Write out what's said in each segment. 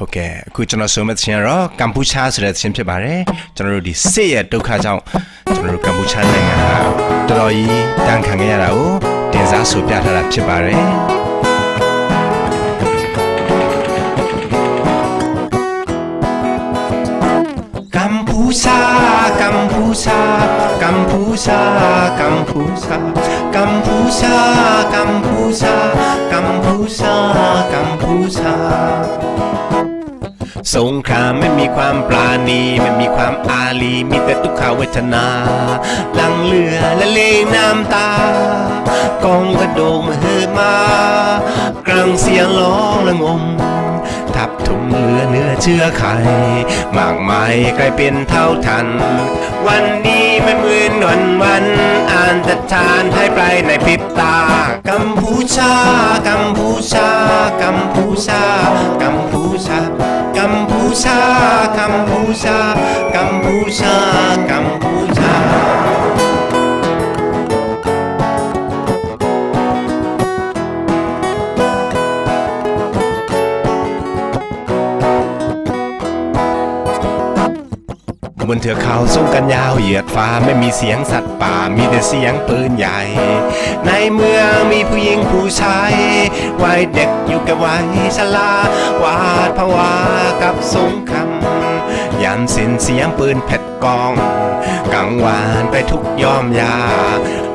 ဟုတ်ကဲ့အခုကျွန်တော်ဆိုမဲ့ခြင်းကတော့ကမ်ပူချာဆိုတဲ့ခြင်းဖြစ်ပါတယ်ကျွန်တော်တို့ဒီစစ်ရဲ့ဒုက္ခကြောင့်ကျွန်တော်တို့ကမ်ပူချာနိုင်ငံကတော်တော်ကြီးတန်ခံခဲ့ရတာကိုတင်စားဆိုပြထားတာဖြစ်ပါတယ်ကမ်ပူချာကမ်ပူချာ ชากัมพูชา กัมพูชา กัมพูชา กัมพูชา กัมพูชา กัมพูชา สงครามไม่มีความปราณีไม่มีความอารีมีแต่ทุกขเวทนาลังเรือและเลงน้ำตา กองกระโดงมาเฮือมา กลางเสียงร้องระงม ทับถุงเรือเนื้อเชื่อไข่มากมายกลายเป็นเท่าทัน วันนี้ไม่เหมือนวันวันอ่านแต่ทานให้ไปในพริบตา กัมพูชา กัมพูชา กัมพูชา กัมพูชา กัมพูชา กัมพูชา กัมพูชา บนเถือกเขาสูงกันยาวเหยียดฟ้าไม่มีเสียงสัตว์ป่ามีแต่เสียงปืนใหญ่ ในเมืองมีผู้หญิงผู้ชายวัยเด็กอยู่กับวัยชราวาดผวากับสงครามยามสิ้นเสียงปืนแผด กองกังวานไปทุกยอมยา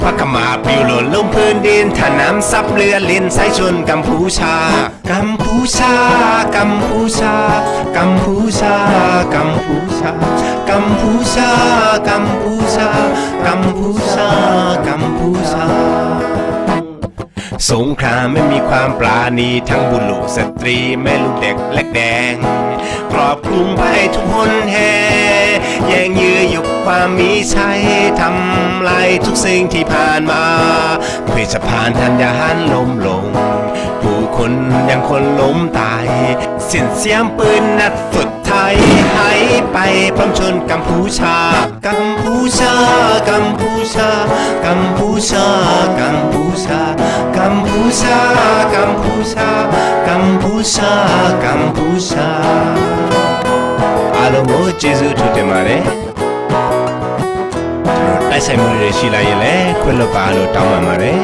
พระขมาปลิวหล่นลงพื้นดินถ้าน้ำซับเรือลินสายชนกัมพูชา กัมพูชา กัมพูชา กัมพูชา กัมพูชา กัมพูชา กัมพูชา กัมพูชา กัมพูชาสงครามไม่มีความปราณีทั้งบุรุษสตรีแม่ลูกเด็กเล็กแดง ครอบคลุมไปทุกคนแห่ แย่งยื้อยุกความมีชัยทำลายทุกสิ่งที่ผ่านมาเพื่อจะผ่านทันยาหันลมลง ผู้คนยังคนล้มตาย สิ้นเสียงปืนนัดสุดท้ายหายไปพร้อมชนกัมพูชา กัมพูชา กัมพูชา กัมพูชา กัมพูชา กัมพูชา กัมพูชา กัมพูชา กัมพูชา အားလုံးကိုကျေးဇူးထူးတင်ပါတယ်ကျွန်တော်တိုက်ဆိုင်မှုတွေရှိလိုက်ရင်လည်းခွင့်လွှတ်ပါလို့တောင်းပန်ပါတယ်